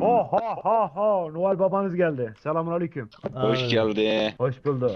Oh ha ha ha Noel babanız geldi. Selamun aleyküm. Hoş Aa, geldin. Hoş bulduk.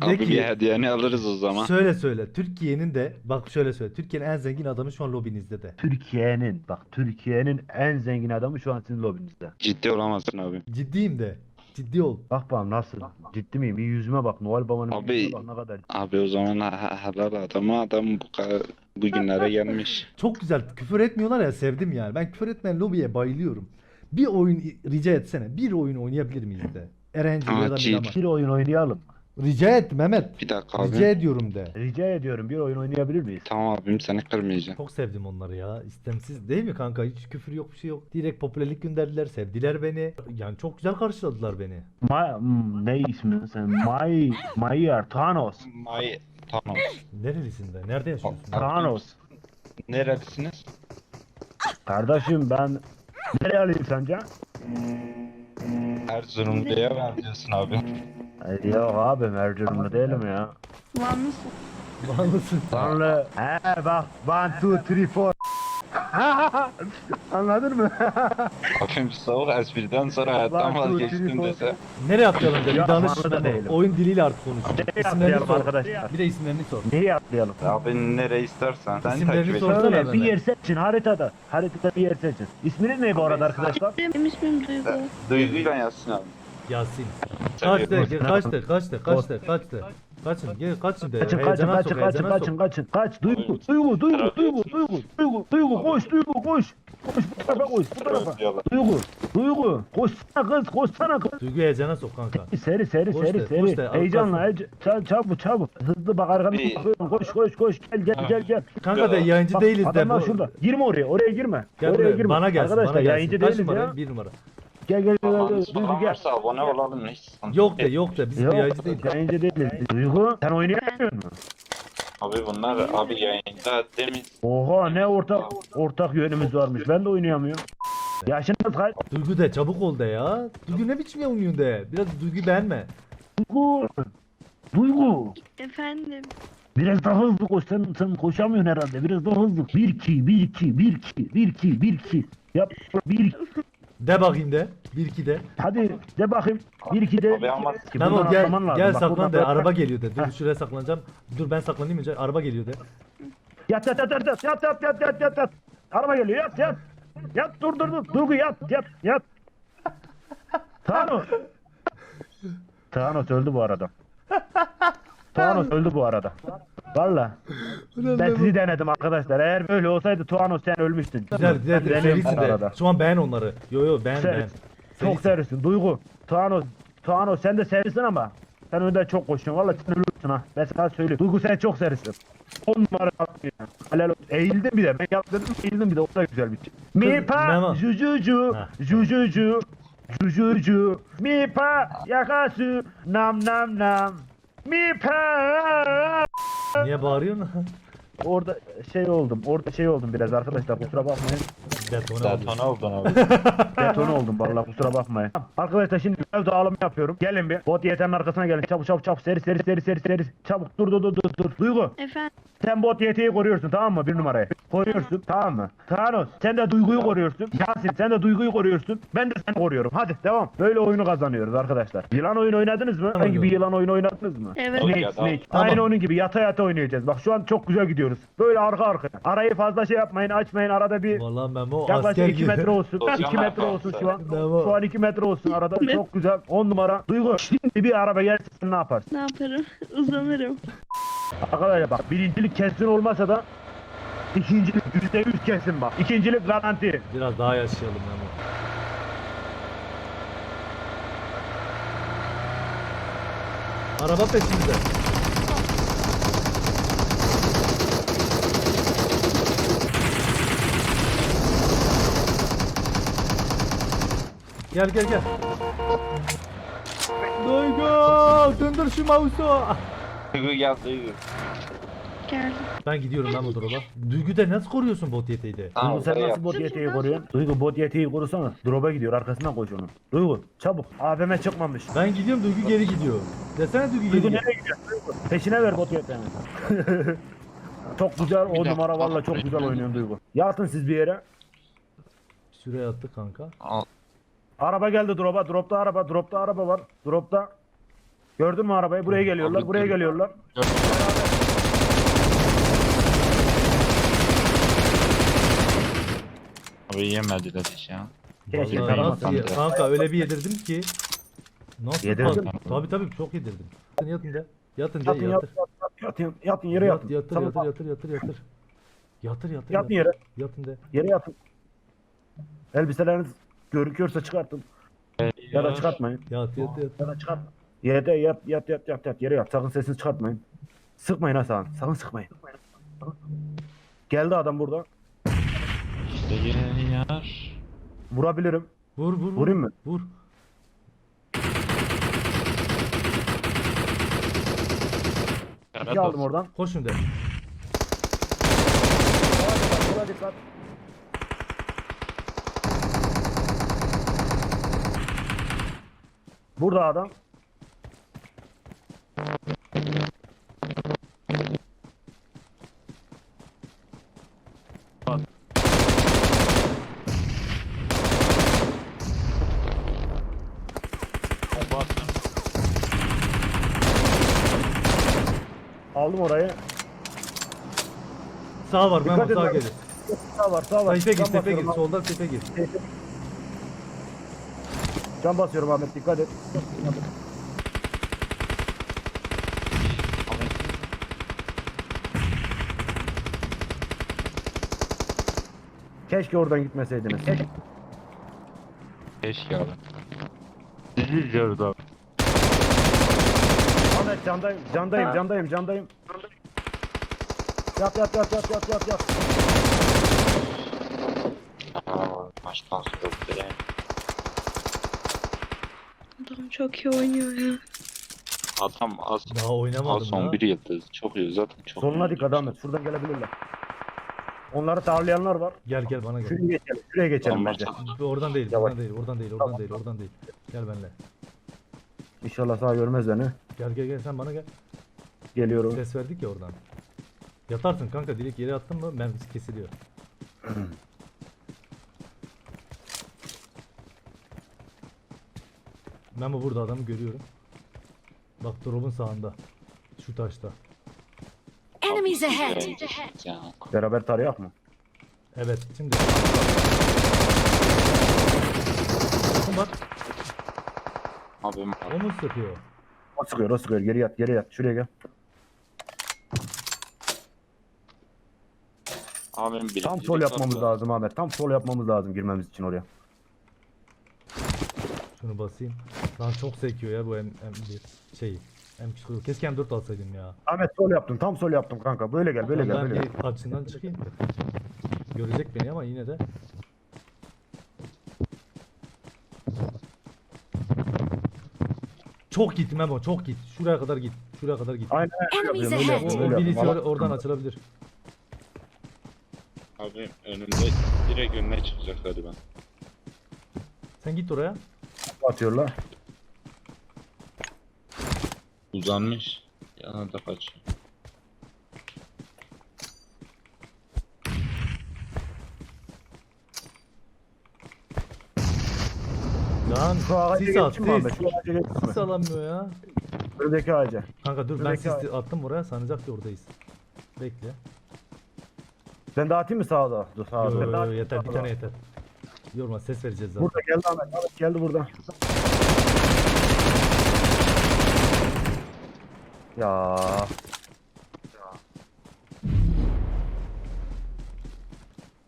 Abi ki- bir hediyeni alırız o zaman. Söyle söyle. Türkiye'nin de bak şöyle söyle. Türkiye'nin en zengin adamı şu an lobinizde de. Türkiye'nin bak Türkiye'nin en zengin adamı şu an sizin lobinizde. Ciddi olamazsın abi. Ciddiyim de. Ciddi ol. Bak bakalım nasıl? Ciddi miyim? Bir yüzüme bak. Noel babanın Abi- yüzüne bak ne kadar. Abi o zaman helal adamı adam bu kadar bugünlere gelmiş. Çok güzel. Küfür etmiyorlar ya sevdim yani. Ben küfür etmeyen lobiye bayılıyorum. Bir oyun rica etsene. Bir oyun oynayabilir miyiz de? Erenci ya da Milaman. Bir oyun oynayalım. Rica et Mehmet. Bir dakika abi. Rica ediyorum de. Rica ediyorum bir oyun oynayabilir miyiz? Tamam abim seni kırmayacağım. Çok sevdim onları ya. İstemsiz değil mi kanka? Hiç küfür yok bir şey yok. Direkt popülerlik gönderdiler. Sevdiler beni. Yani çok güzel karşıladılar beni. Ma hmm, ne ismin sen? May Mayer Thanos. May tamam. Nerelisinde? Nerede yaşıyorsun? Thanos. Nerelisiniz? Kardeşim ben nereye alayım sence? Erzurumlu'ya benziyorsun abi. Ay, Yok abi Erzurumlu değilim ya. Vanlısın. Tanrı. He bak. One, two, three, four. Anladın mı? Abim soğuk espriden sonra hayattan dur, vazgeçtim telefon- dese. Nereye atlayalım de? Bir Ya, danış. Da değilim. Oyun diliyle artık konuş. Nereye İsimlerini atlayalım sor. arkadaşlar? Bir de isimlerini sor. Neyi atlayalım? Abi nereye istersen. Sen İsimlerini takip et. sor. Sorsana Şöyle bir bana. yer seçin haritada. Haritada bir yer seçin. İsminiz ne bu arada arkadaşlar? Benim ismim Duygu. Duyguyla yazsın abi. Yasin. Kaçtı, kaçtı, kaçtı, kaçtı, kaçtı. Kaçın, gel kaçın de. Kaçın kaçın Heyecana kaçın sok, kaçın heyecana kaçın sok. kaçın. Kaç duygu duygu duygu duygu duygu duygu duygu koş duygu koş. Koş bu tarafa koş bu tarafa. Duygu duygu koşsana kız koşsana kız. Duygu heyecana sok kanka. Seri seri Koş seri de, koş seri. de, al Heyecanla kalsın. hece- çabuk çabuk. Hızlı bak arkanı Bir- bakıyorum. Koş koş koş gel gel gel gel. Kanka de yayıncı Bak, değiliz de. adamlar bu- şurada. Girme oraya. Oraya girme. Gel oraya buraya, girme. bana gelsin, Arkadaşlar bana yayıncı gelsin. Kaç değiliz numara? ya. Bir numara. Gel gel gel. gel. Duygu gel. varsa abone olalım hiç sıkıntı Yok de, değil. yok de. Biz Yok yayıncı değiliz. yayıncı değiliz. Duygu sen oynayamıyor musun? Abi bunlar abi yayında demin Oha ne ortak ortak yönümüz varmış. Ben de oynayamıyorum. Yaşınız kaç? Duygu de, çabuk ol de ya. Duygu ne biçim oynuyorsun de. Biraz Duygu beğenme. Duygu. Duygu. Efendim. Biraz daha hızlı koş. Sen, sen koşamıyorsun herhalde. Biraz daha hızlı. 1 2 1 2 1 2 1 2 1 2. Yap. 1 De bakayım de. Bir iki de. Hadi de bakayım. 1 2 de. Abi ama- Ki Memo buradan gel, atlaman lazım. gel Bak, saklan buradan de. Araba geliyor de. Dur şuraya saklanacağım. Dur ben saklanayım önce. Araba geliyor de. Yat yat yat yat yat yat yat yat yat yat yat. Araba geliyor yat yat. Yat dur dur dur. Duygu yat yat yat. Thanos. Thanos öldü bu arada. Thanos öldü bu arada. Valla. Ben sizi denedim arkadaşlar. Eğer böyle olsaydı Thanos sen ölmüştün. Güzel güzel. Ben Serisin denedim de. arada. Şu an beğen onları. Yo yo beğen Ser- beğen. Çok Serisin. Duygu. Thanos. Thanos sen de serisin ama. Sen önden çok koşuyorsun. Valla sen ölürsün ha. Ben sana söyleyeyim. Duygu sen çok serisin. On numara yaptın ya. Helal olsun. Eğildim bir de. Ben yaptım eğildim bir de. O da güzel bir şey. Mipa. Ha. Jujuju. Jujuju. Mipa. Yakasu. Nam nam nam. Mipa. Niye bağırıyorsun? Orada şey oldum. Orada şey oldum biraz arkadaşlar. Kusura bakmayın. Detone Zaten oluyor. oldun abi. Detone oldum vallahi kusura bakmayın. Arkadaşlar şimdi görev dağılımı yapıyorum. Gelin bir. Bot yetenin arkasına gelin. Çabuk çabuk çabuk. Seri seri seri seri seri. Çabuk dur dur dur dur dur. Duygu. Efendim. Sen bot yeteği koruyorsun tamam mı? Bir numarayı. Koruyorsun tamam mı? Thanos sen de duyguyu koruyorsun. Yasin sen de duyguyu koruyorsun. Ben de seni koruyorum. Hadi devam. Böyle oyunu kazanıyoruz arkadaşlar. Yılan oyunu oynadınız mı? Hangi bir yılan oyunu oynadınız mı? Evet. Snake, Snake. tamam. Aynı onun gibi yata yata oynayacağız. Bak şu an çok güzel gidiyoruz. Böyle arka arkaya. Arayı fazla şey yapmayın, açmayın. Arada bir Vallahi Memo Yaklaşık asker 2 gibi. metre olsun. Hocam 2 metre olsun sen. şu an. Tamam. Şu an 2 metre olsun arada. Çok güzel. 10 numara. Duygu şimdi bir araba gelsin ne yaparsın? Ne yaparım? Uzanırım. Arkadaşlar bak birincilik kesin olmasa da ikincilik %100 kesin bak. İkincilik garanti. Biraz daha yaşayalım Memo. Araba peşimizde. Gel gel gel. Duygu, döndür şu mouse'u. Duygu gel Duygu. Geldim. Ben gidiyorum lan bu drop'a. Duygu da nasıl koruyorsun bot yeteği de? Tamam Duygu sen nasıl bot yeteği koruyorsun? Duygu bot yeteği korusana. Drop'a gidiyor arkasından koş onun. Duygu çabuk. AVM çıkmamış. Ben gidiyorum Duygu geri gidiyor. Desene Duygu geri Duygu gidiyor. nereye gidiyor? Duygu? Peşine ver bot yeteğini. çok güzel o numara valla çok güzel oynuyorsun Duygu. Yatın siz bir yere. Şuraya attı kanka. Al. Araba geldi drop'a. Drop'ta araba. Drop'ta araba var. Drop'ta. Gördün mü arabayı? Buraya geliyorlar. Abi, Buraya geliyorlar. Abi yemediler hiç ya. Keşke Vallahi tarama nasıl ye- sandı. kanka öyle bir yedirdim ki. Nasıl Yedirdin mi? Tabii tabii çok yedirdim. Yatın yatın de. Yatın de Yatın yat, yatır. yat, yat, yatın, yatın yere Yat, yatın. yatır Tamam, yatır yatır yatır yatır. Yatır yatır. Yatın yatır. yere. Yatın de. Yere yatın. Elbiseleriniz görüküyorsa çıkartın. Ya da çıkartmayın. Yat yat yat. Ya da çıkart. Yerde yat yat yat yat yat yere yat. Sakın sesini çıkartmayın. Sıkmayın ha sakın. Sakın sıkmayın. Geldi adam burada. İşte yeni yar. Vurabilirim. Vur vur vur. Vurayım mı? Vur. İki aldım oradan. Koş şimdi. Dikkat, dikkat. Burada adam. Aldım orayı. Sağ var Dikkat sağ gelir. Sağ var, sağ var. Tepe gir tepe basıyorum gir. abi. Soldan tepe gir. Can basıyorum Ahmet dikkat et. Keşke oradan gitmeseydiniz. Keşke. Abi. Sizi gördü abi. Ahmet candayım, candayım, candayım, candayım. Yat yat yat yat yat yat yat. Aa, baştan soktu ya. Adam çok iyi oynuyor ya. Adam az, Daha az oynamadım son daha. bir yıldız. Çok iyi zaten çok Soluna iyi. dikkat Ahmet, şuradan gelebilirler. Onları tarlayanlar var. Gel gel bana gel. Şuraya geçelim, şuraya geçelim Onlar bence. çok- Oradan değil, Yavaş. oradan değil, oradan değil, oradan değil, oradan değil. Gel benimle. İnşallah sağ görmez beni. Gel gel gel sen bana gel. Geliyorum. Ses verdik ya oradan. Yatarsın kanka direkt yere attın mı mermisi kesiliyor. Ben bu burada adamı görüyorum. Bak drop'un sağında. Şu taşta. Enemies ahead! Ya. Beraber tarayak mı? Evet şimdi. Bakın bak Abim, onu sıkıyor. O sıkıyor, o sıkıyor. Geri yat, geri yat. Şuraya gel. abim bir Tam sol yapmamız lazım Ahmet. Tam sol yapmamız lazım girmemiz için oraya. Şunu basayım. Lan çok sekiyor ya bu M, M1 şey. M2 Keşke M4 alsaydım ya. Ahmet sol yaptım. Tam sol yaptım kanka. Böyle gel, böyle gel, ben böyle bir gel. karşısından çıkayım. Görecek beni ama yine de. Çok git Memo çok git. Şuraya kadar git. Şuraya kadar git. Aynen öyle Enemies yapıyorum. Öyle ahead. O, yapıyorum. o Öyle birisi yapıyorum. or- oradan açılabilir. Abi önümde direkt önüne çıkacaklar ben. Sen git oraya. Atıyorlar. Uzanmış. Yana da kaçıyor. Lan Şu ağaca sis at geçeyim mi Ahmet? sis. Şu ağaca geçeyim Sis alamıyor ya. Önündeki ağaca. Kanka dur ben Buradaki sis ağaç. attım oraya sanacak ki oradayız. Bekle. Ben de atayım mı sağda? Dur Yo, doğru. yo, yo, yeter bir tane yeter. Yorma ses vereceğiz zaten. Burada geldi Ahmet. Ahmet geldi burada. Ya.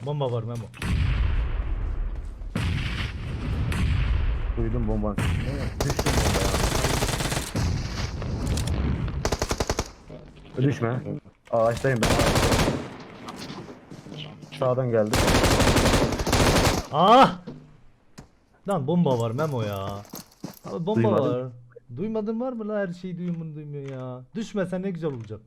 Bomba var Memo. Duydum bombanı. Düştüm bombaya. Düşme. Ağaçtayım ben. Sağdan geldi. Ah! Lan bomba var Memo ya. Abi bomba Duymadım. var. Duymadın var mı la her şeyi duyuyor bunu duymuyor ya. Düşmesen ne güzel olacak.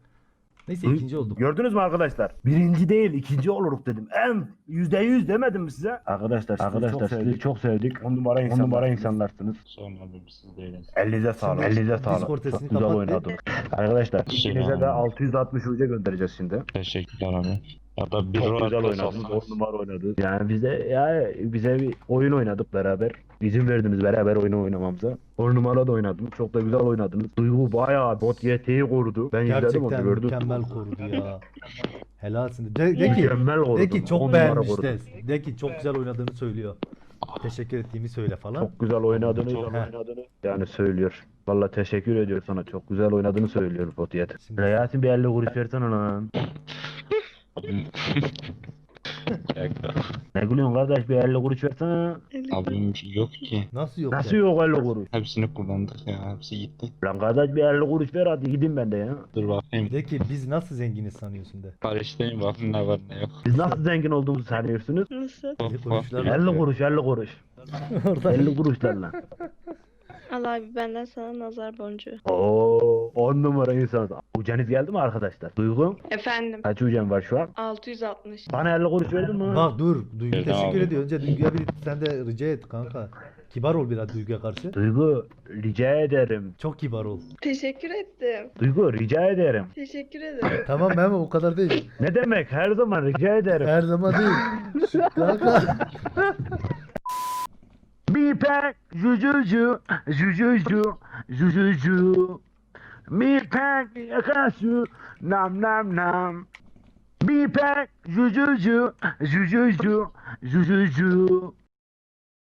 Neyse Duy- ikinci olduk. Gördünüz mü arkadaşlar? Birinci değil, ikinci oluruk dedim. En yüzde yüz demedim mi size? Arkadaşlar, arkadaşlar sizi çok sevdik. On numara, on numara insanlarsınız. Sonra abim siz değiliz. Elinize sağlık. Elinize sağlık. Discord Çok sesini güzel kapat. Arkadaşlar Şey ikinize de var. 660 uca göndereceğiz şimdi. Teşekkürler abi. Ya da bir Çok güzel oynadınız. olmaz. 10 numara oynadınız. Yani bize ya bize bir oyun oynadık beraber. İzin verdiniz beraber oyunu oynamamıza. 10 numara da oynadınız. Çok da güzel oynadınız. Duygu bayağı bot YT'yi korudu. Ben izledim onu Gerçekten gördüm. mükemmel korudu ya. Helalsin. De, de ki, Mükemmel korudu. de ki 10 çok numara beğenmiş korudu. de. De ki çok güzel oynadığını söylüyor. Teşekkür ettiğimi söyle falan. Çok güzel oynadığını, Çok- güzel oynadığını yani söylüyor. Valla teşekkür ediyor sana. Çok güzel oynadığını söylüyor bot YT. Şimdi- Yasin bir 50 kuruş versene lan. Ne gülüyorsun kardeş bir 50 kuruş versene. Abim yok ki. Nasıl yok Nasıl ya? yok 50 kuruş? Hepsini kullandık ya. Hepsi gitti. Lan kardeş bir 50 kuruş ver hadi gideyim ben de ya. Dur bakayım. De ki biz nasıl zenginiz sanıyorsun de. Barıştayım bakayım ne var ne yok. Siz nasıl zengin olduğumuzu sanıyorsunuz? Nasıl? Bak, İyi bak. konuşlar. 50 kuruş 50 kuruş. Orada 50 kuruşlar lan. Al abi benden sana nazar boncuğu. Oo 10 numara insanız. Ucanız geldi mi arkadaşlar? Duygu Efendim. kaç ucan var şu an? 660. Bana 50 kuruş verdin mi? Bak dur. Duygu Evet teşekkür ediyor. Önce Duygu'ya bir sen de rica et kanka. Kibar ol biraz Duygu'ya karşı. Duygu rica ederim. Çok kibar ol. Teşekkür ettim. Duygu rica ederim. Teşekkür ederim. Tamam Memo o kadar değil. Ne demek her zaman rica ederim. Her zaman değil. Kanka. Pek jujuju jujuju jujuju Bir pek yakasu nam nam nam. Bir pek jujuju jujuju jujuju